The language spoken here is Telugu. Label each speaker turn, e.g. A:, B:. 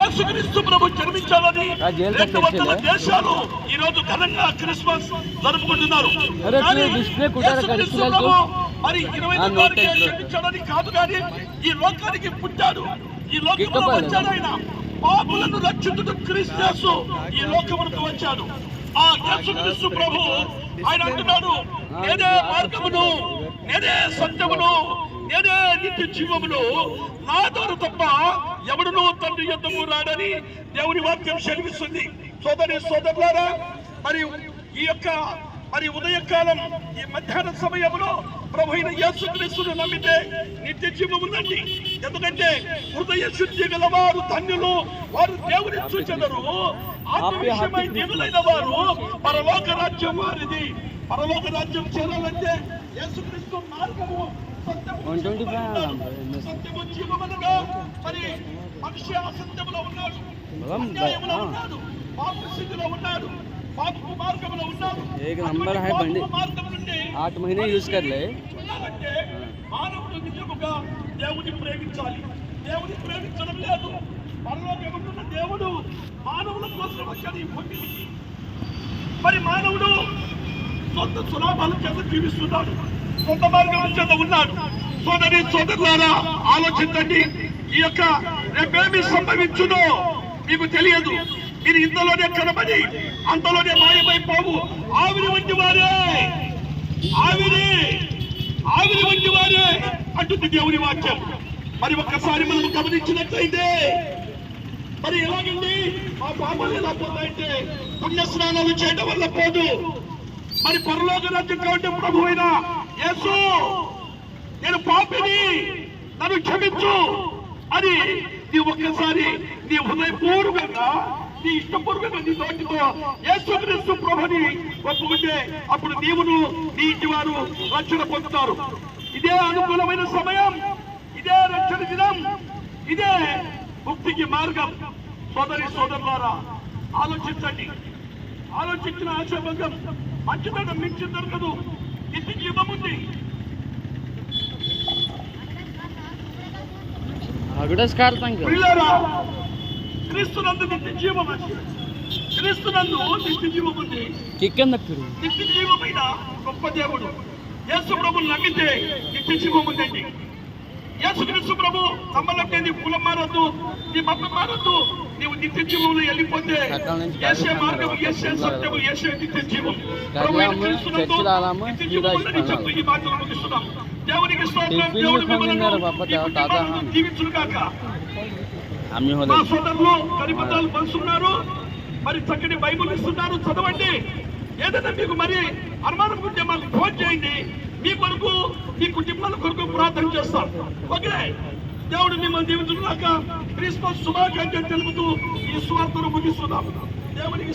A: యేసుక్రీస్తు ప్రభు జన్మించాలని రెండు వందల? దేశాలు ఈ రోజు ఘనంగా క్రిస్మస్ జరుపుకుంటున్నారు మరి ఇరవై. జన్మించడానికి కాదు కానీ ఈ లోకానికి పుట్టాడు ఈ లోకంలో. వచ్చాడు ఆయన పాపులను రక్షించుటకు క్రీస్తు ఈ లోకమునకు వచ్చాడు ఆ యేసుక్రీస్తు ప్రభు ఆయన అంటున్నాడు నేనే మార్గమును నేనే సత్యమును నేనే నిత్య జీవమును నా ద్వారా తప్ప ఎవడును తండ్రి యొద్దకు రాడని దేవుని వాక్యం సెలవిస్తుంది. సోదరి సోదరులారా మరి ఈ యొక్క మరి ఉదయకాలం ఈ మధ్యాహ్న సమయంలో ప్రభు అయిన యేసుక్రీస్తును నమ్మితే నిత్య జీవం ఉందండి. ఎందుకంటే హృదయ శుద్ధి గల వారు ధన్యులు వారు దేవుని చూచెదరు ఆత్మవిషయమై వారు పరలోక రాజ్యం వారిది. పరలోక రాజ్యం చేరాలంటే యేసుక్రీస్తు మార్గము సత్యము,
B: 125
A: జీవము, సత్యము జీవమనగా మరి మనిషి అసత్యములో ఉన్నాడు
B: బలం,
A: అన్యాయములో
B: ఆ.
A: ఉన్నాడు పాప స్థితిలో ఉన్నాడు పాపపు మార్గంలో ఉన్నాడు
B: एक नंबर है
A: అటువంటి
B: బండి.
A: పాపపు మార్గం నుండి
B: आठ महीने यूज कर ले
A: ఉండాలంటే మానవుడు నిజముగా దేవుని ప్రేమించాలి దేవుని ప్రేమించడం లేదు పరలోకమున్న దేవుడు మానవుల కోసం వచ్చాడు ఈ భూమికి మరి మానవుడు సొంత సులాభాల చేత జీవిస్తున్నాడు సొంత మార్గం చేత ఉన్నాడు. సోదరి సోదరులారా ఆలోచించండి. ఈ యొక్క రేపేమి సంభవించునో మీకు తెలియదు. మీరు ఇంతలోనే కనబడి అంతలోనే మాయమైపోవు. ఆవిరి వంటి వారే. ఆవిరి ఆవిరి వంటి వారే అంటుంది దేవుని వాక్యం. మరి ఒక్కసారి మనం గమనించినట్లయితే మరి ఎలాగండి? మా పాపాలు ఎలా పోతాయంటే పుణ్య స్నానాలు చేయడం వల్ల పోదు. మరి పరలోక రాజ్యం కాబట్టి ప్రభు అయిన యేసు. నేను పాపిని నన్ను క్షమించు. అని నీ ఒక్కసారి నీ హృదయపూర్వకంగా నీ ఇష్టపూర్వకంగా నీ నోటితో యేసుక్రీస్తు ప్రభుని ఒప్పుకుంటే అప్పుడు నీవును నీ ఇంటి వారు రక్షణ పొందుతారు. ఇదే అనుకూలమైన సమయం. ఇదే రక్షణ దినం. ఇదే ముక్తికి మార్గం. సోదరి సోదరులారా ఆలోచించండి. ఆలోచించిన ఆశాభంగం. మంచితనం మించి దొరకదు.
B: ఇంటికి
A: ఇవ్వముంది క్రీస్తునందు నిత్య క్రీస్తునందు నిత్య జీవం ఉంది. నిత్య జీవమైన గొప్ప దేవుడు. ప్రభు నమ్మితే నిత్య జీవం యేసు క్రీస్తు ప్రభు నమ్మలంటే నీ కులం మారద్దు నీ మతం మారద్దు. నీవు నిత్య జీవంలో వెళ్ళిపోతే ఏసే మార్గం ఏసే సత్యము ఏసే నిత్య జీవం ఈ దేవునికి స్తోత్రం పలుస్తున్నారు. మరి చక్కటి బైబుల్ ఇస్తున్నారు. చదవండి. ఏదైనా మీకు మరి అనుమానం ఉంటే మనకి ఫోన్ చేయండి. మీ కొరకు మీ కుటుంబాల కొరకు ప్రార్థన చేస్తాం. ఓకే? దేవుడు మిమ్మల్ని దీవించుకున్నాక క్రీస్తు శుభాకాంక్షలు తెలుపుతూ ఈ స్వార్థను ముగిస్తున్నాం దేవునికి